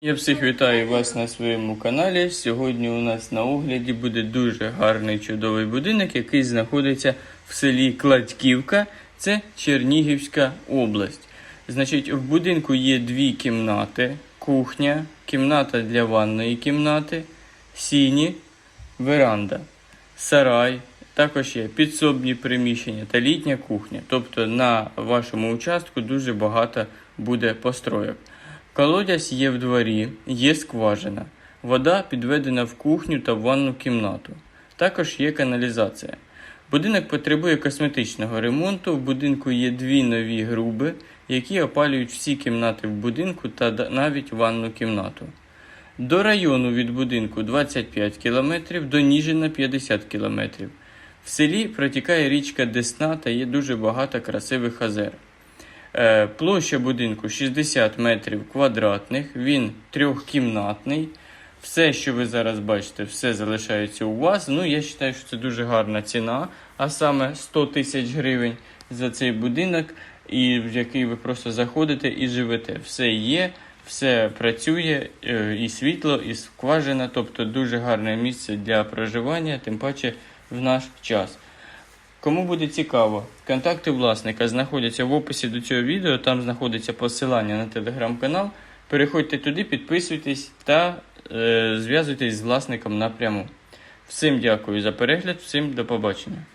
Я всіх вітаю вас на своєму каналі. Сьогодні у нас на огляді буде дуже гарний чудовий будинок, який знаходиться в селі Кладьківка, це Чернігівська область. Значить, в будинку є дві кімнати: кухня, кімната для ванної кімнати, сіні, веранда, сарай. Також є підсобні приміщення та літня кухня. Тобто на вашому участку дуже багато буде постройок. Колодязь є в дворі, є скважина. Вода підведена в кухню та ванну кімнату. Також є каналізація. Будинок потребує косметичного ремонту. В будинку є дві нові груби, які опалюють всі кімнати в будинку та навіть ванну кімнату. До району від будинку 25 км, до Ніжина 50 км. В селі протікає річка Десна та є дуже багато красивих озер. Е, Площа будинку 60 метрів квадратних, він трьохкімнатний. Все, що ви зараз бачите, все залишається у вас. Ну, я вважаю, що це дуже гарна ціна, а саме 100 тисяч гривень за цей будинок, і в який ви просто заходите і живете. Все є, все працює, е, і світло, і скважина, тобто дуже гарне місце для проживання, тим паче в наш час. Кому буде цікаво, контакти власника знаходяться в описі до цього відео. Там знаходиться посилання на телеграм-канал. Переходьте туди, підписуйтесь та е, зв'язуйтесь з власником напряму. Всім дякую за перегляд, всім до побачення.